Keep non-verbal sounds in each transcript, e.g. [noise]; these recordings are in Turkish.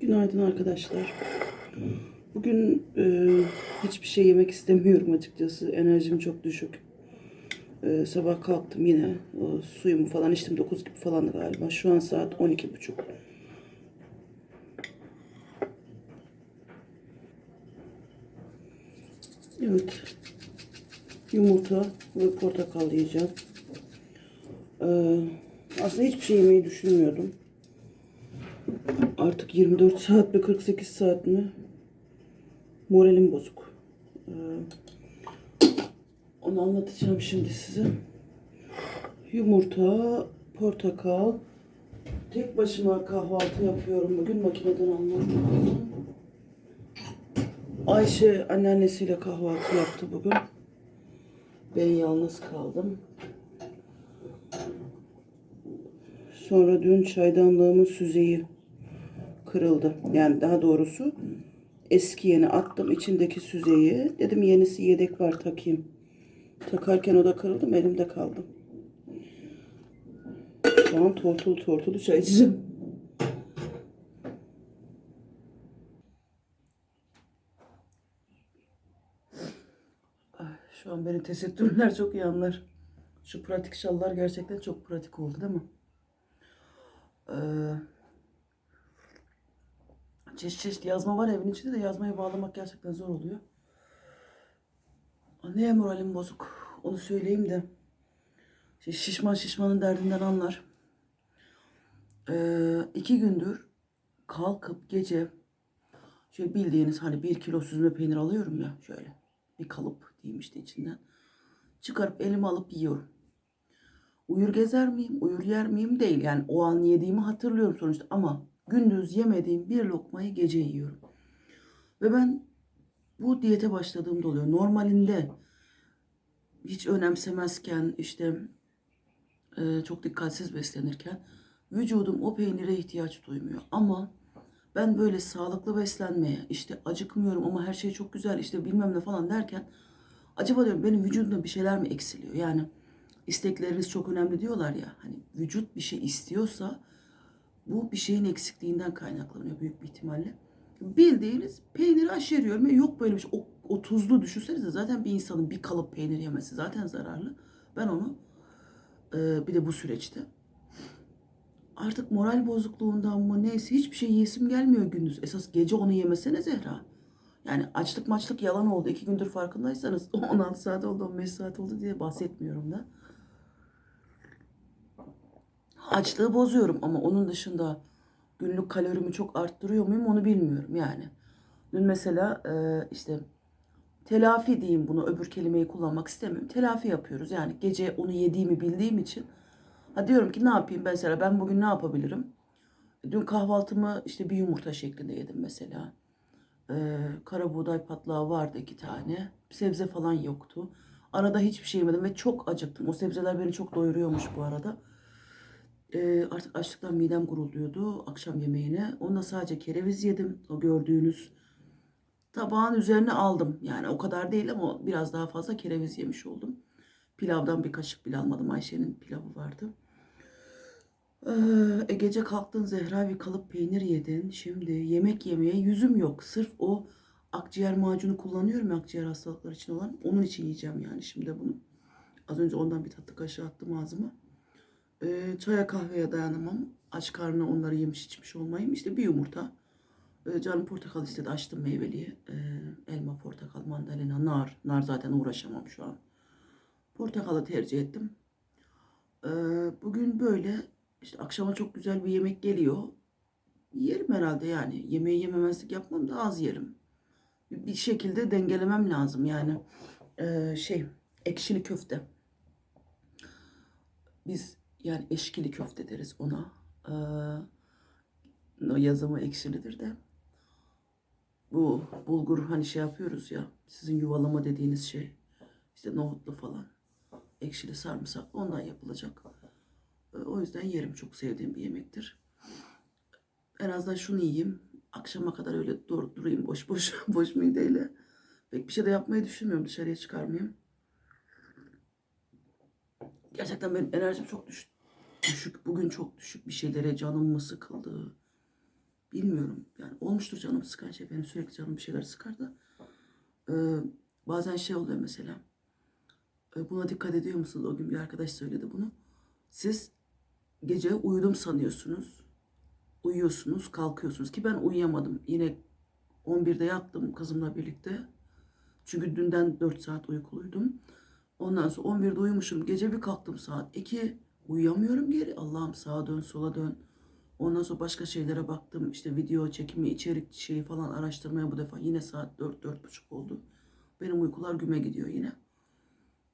Günaydın arkadaşlar. Bugün e, hiçbir şey yemek istemiyorum açıkçası. Enerjim çok düşük. E, sabah kalktım yine. O, suyumu falan içtim. 9 gibi falan galiba. Şu an saat 12.30. Evet. Yumurta ve portakal yiyeceğim. E, aslında hiçbir şey yemeyi düşünmüyordum. Artık 24 saat mi 48 saat mi? Moralim bozuk. Ee, onu anlatacağım şimdi size. Yumurta, portakal. Tek başıma kahvaltı yapıyorum. Bugün makineden almam lazım. Ayşe anneannesiyle kahvaltı yaptı bugün. Ben yalnız kaldım. Sonra dün çaydanlığımın süzeyi kırıldı. Yani daha doğrusu eski yeni attım içindeki süzeyi. Dedim yenisi yedek var takayım. Takarken o da kırıldı elimde kaldı. Şu an tortulu tortulu çay içeceğim. Ay, Şu an beni tesettürler çok iyi anlar. Şu pratik şallar gerçekten çok pratik oldu değil mi? Ee, çeşit çeşit yazma var evin içinde de yazmayı bağlamak gerçekten zor oluyor. Neye moralim bozuk onu söyleyeyim de. İşte şişman şişmanın derdinden anlar. Ee, iki gündür kalkıp gece şöyle bildiğiniz hani bir kilo süzme peynir alıyorum ya şöyle bir kalıp diyeyim işte içinden. Çıkarıp elime alıp yiyorum. Uyur gezer miyim, uyur yer miyim değil. Yani o an yediğimi hatırlıyorum sonuçta ama gündüz yemediğim bir lokmayı gece yiyorum. Ve ben bu diyete başladığımda oluyor. Normalinde hiç önemsemezken işte e, çok dikkatsiz beslenirken vücudum o peynire ihtiyaç duymuyor. Ama ben böyle sağlıklı beslenmeye işte acıkmıyorum ama her şey çok güzel işte bilmem ne falan derken acaba diyorum benim vücudumda bir şeyler mi eksiliyor? Yani istekleriniz çok önemli diyorlar ya. Hani vücut bir şey istiyorsa bu bir şeyin eksikliğinden kaynaklanıyor büyük bir ihtimalle. Bildiğiniz peyniri aşeriyorum. ve Yok böyle bir şey. O, o tuzlu düşünsenize zaten bir insanın bir kalıp peynir yemesi zaten zararlı. Ben onu e, bir de bu süreçte artık moral bozukluğundan mı neyse hiçbir şey yesim gelmiyor gündüz. Esas gece onu yemesene Zehra. Yani açlık maçlık yalan oldu. İki gündür farkındaysanız [laughs] 16 saat oldu 15 saat oldu diye bahsetmiyorum da. Açlığı bozuyorum ama onun dışında günlük kalorimi çok arttırıyor muyum onu bilmiyorum yani. Dün mesela e, işte telafi diyeyim bunu öbür kelimeyi kullanmak istemiyorum. Telafi yapıyoruz yani gece onu yediğimi bildiğim için. Ha diyorum ki ne yapayım mesela ben bugün ne yapabilirim? Dün kahvaltımı işte bir yumurta şeklinde yedim mesela. Ee, kara buğday patlağı vardı iki tane. Sebze falan yoktu. Arada hiçbir şey yemedim ve çok acıktım. O sebzeler beni çok doyuruyormuş bu arada. Ee, artık açlıktan midem gurulduyordu akşam yemeğine. Onda sadece kereviz yedim. O gördüğünüz tabağın üzerine aldım. Yani o kadar değil ama biraz daha fazla kereviz yemiş oldum. Pilavdan bir kaşık bile almadım. Ayşe'nin pilavı vardı. Ee, e, gece kalktın Zehra bir kalıp peynir yedin. Şimdi yemek yemeye yüzüm yok. Sırf o akciğer macunu kullanıyorum akciğer hastalıkları için olan. Onun için yiyeceğim yani şimdi bunu. Az önce ondan bir tatlı kaşığı attım ağzıma. Ee, çaya kahveye dayanamam. Aç karnına onları yemiş içmiş olmayayım. İşte bir yumurta. Ee, canım portakal istedi açtım meyveliyi. Ee, elma, portakal, mandalina, nar. Nar zaten uğraşamam şu an. Portakalı tercih ettim. Ee, bugün böyle işte akşama çok güzel bir yemek geliyor. Yerim herhalde yani. Yemeği yememezlik yapmam da az yerim. Bir şekilde dengelemem lazım yani. Ee, şey ekşili köfte. Biz yani eşkili köfte deriz ona. Ee, o yazımı ekşilidir de. Bu bulgur hani şey yapıyoruz ya. Sizin yuvalama dediğiniz şey. İşte nohutlu falan. Ekşili sarımsaklı ondan yapılacak. Ee, O yüzden yerim çok sevdiğim bir yemektir. En azından şunu yiyeyim. Akşama kadar öyle dur, durayım boş boş [laughs] boş mideyle. Pek bir şey de yapmayı düşünmüyorum. Dışarıya çıkarmayayım. Gerçekten benim enerjim çok düş- düşük. Bugün çok düşük bir şeylere canım mı sıkıldı. Bilmiyorum. Yani olmuştur canım sıkan şey. Benim sürekli canım bir şeyler sıkar da. Ee, bazen şey oluyor mesela. Ee, buna dikkat ediyor musunuz? O gün bir arkadaş söyledi bunu. Siz gece uyudum sanıyorsunuz. Uyuyorsunuz, kalkıyorsunuz ki ben uyuyamadım. Yine 11'de yattım kızımla birlikte. Çünkü dünden 4 saat uykuluydum. Ondan sonra 11'de uyumuşum. Gece bir kalktım saat 2. Uyuyamıyorum geri. Allah'ım sağa dön, sola dön. Ondan sonra başka şeylere baktım. İşte video çekimi, içerik şeyi falan araştırmaya bu defa yine saat 4 buçuk oldu. Benim uykular güme gidiyor yine.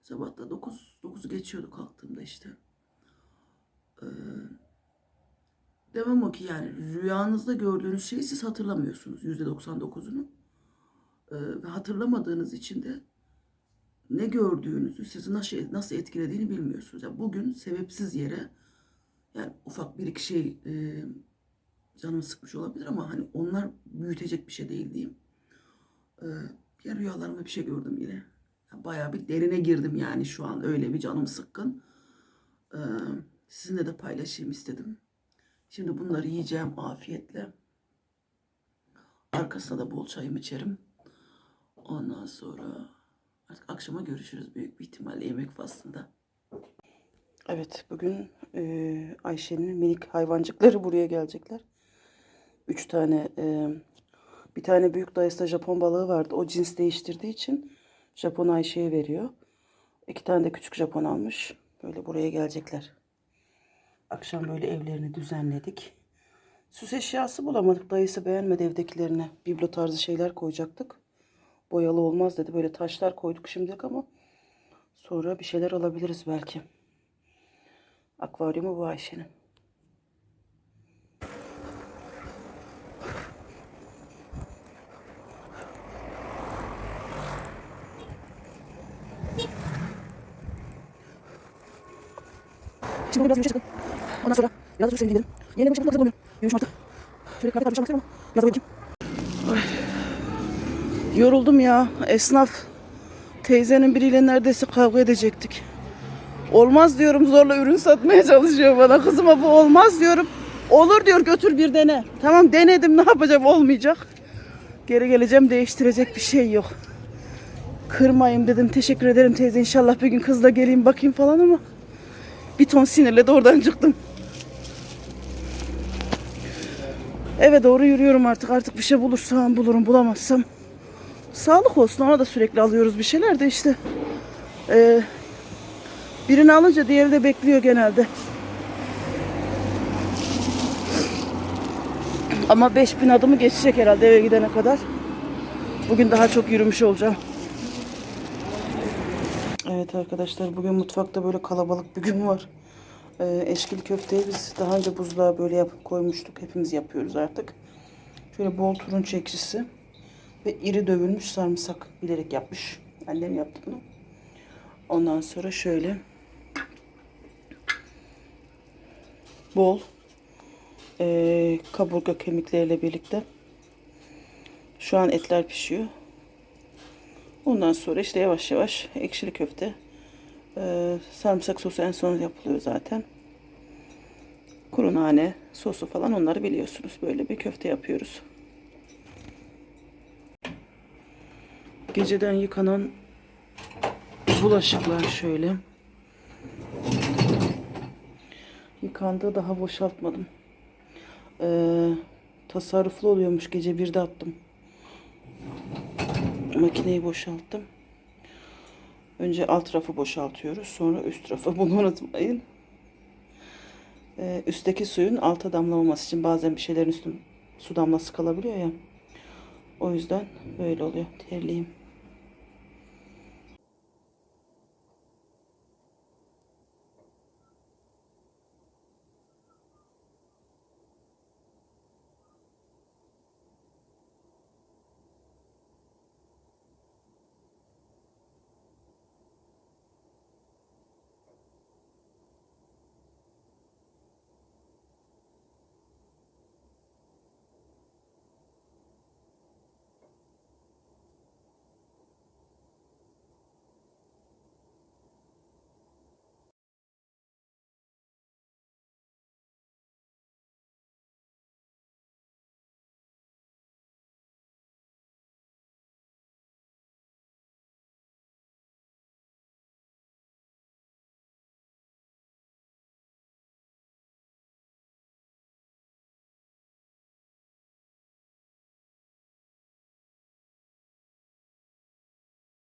Sabah da 9 9 geçiyordu kalktığımda işte. Ee, demem o ki yani rüyanızda gördüğünüz şeyi siz hatırlamıyorsunuz %99'unu. Ee, ve hatırlamadığınız için de ne gördüğünüzü sizi nasıl nasıl etkilediğini bilmiyorsunuz. Yani bugün sebepsiz yere yani ufak bir iki şey e, canımı sıkmış olabilir ama hani onlar büyütecek bir şey değil diyeyim. Ee, ya rüyalarımda bir şey gördüm yine. Yani bayağı bir derine girdim yani şu an öyle bir canım sıkkın. Ee, sizinle de paylaşayım istedim. Şimdi bunları yiyeceğim afiyetle. Arkasına da bol çayımı içerim. Ondan sonra artık akşama görüşürüz büyük bir ihtimalle yemek faslında. Evet bugün e, Ayşe'nin minik hayvancıkları buraya gelecekler. Üç tane e, bir tane büyük dayısı da Japon balığı vardı. O cins değiştirdiği için Japon Ayşe'ye veriyor. İki tane de küçük Japon almış. Böyle buraya gelecekler. Akşam böyle evlerini düzenledik. Süs eşyası bulamadık. Dayısı beğenmedi evdekilerine. Biblo tarzı şeyler koyacaktık. Boyalı olmaz dedi. Böyle taşlar koyduk şimdilik ama sonra bir şeyler alabiliriz belki. Akvaryumu bu Ayşe'nin. Şimdi biraz yumuşak çıkın. Ondan sonra biraz da su gidelim. Yine bu şekilde hazır olmuyor. Yumuşak artık. Şöyle kahve tartışmak istiyorum ama biraz bakayım. Yoruldum ya. Esnaf teyzenin biriyle neredeyse kavga edecektik. Olmaz diyorum zorla ürün satmaya çalışıyor bana. Kızıma bu olmaz diyorum. Olur diyor götür bir dene. Tamam denedim ne yapacağım olmayacak. Geri geleceğim değiştirecek bir şey yok. Kırmayayım dedim. Teşekkür ederim teyze. İnşallah bir gün kızla geleyim bakayım falan ama bir ton sinirle de oradan çıktım. Eve doğru yürüyorum artık. Artık bir şey bulursam bulurum bulamazsam. Sağlık olsun ona da sürekli alıyoruz bir şeyler de işte. Ee, birini alınca diğeri de bekliyor genelde. Ama 5000 adımı geçecek herhalde eve gidene kadar. Bugün daha çok yürümüş olacağım. Evet arkadaşlar bugün mutfakta böyle kalabalık bir gün var. Ee, eşkili köfteyi biz daha önce buzluğa böyle yapıp koymuştuk. Hepimiz yapıyoruz artık. Şöyle bol turunç ekşisi ve iri dövülmüş sarımsak bilerek yapmış. Annem yaptı bunu. Ondan sonra şöyle bol ee, kaburga kemikleriyle birlikte şu an etler pişiyor. Ondan sonra işte yavaş yavaş ekşili köfte. Ee, sarımsak sosu en son yapılıyor zaten. Kuru nane sosu falan onları biliyorsunuz. Böyle bir köfte yapıyoruz. Geceden yıkanan bulaşıklar şöyle. Yıkandı daha boşaltmadım. Ee, tasarruflu oluyormuş gece birde attım makineyi boşalttım. Önce alt rafı boşaltıyoruz. Sonra üst rafı. [laughs] Bunu unutmayın. Ee, üstteki suyun alta damlamaması için bazen bir şeylerin üstü su damlası kalabiliyor ya. O yüzden böyle oluyor. Terliyim.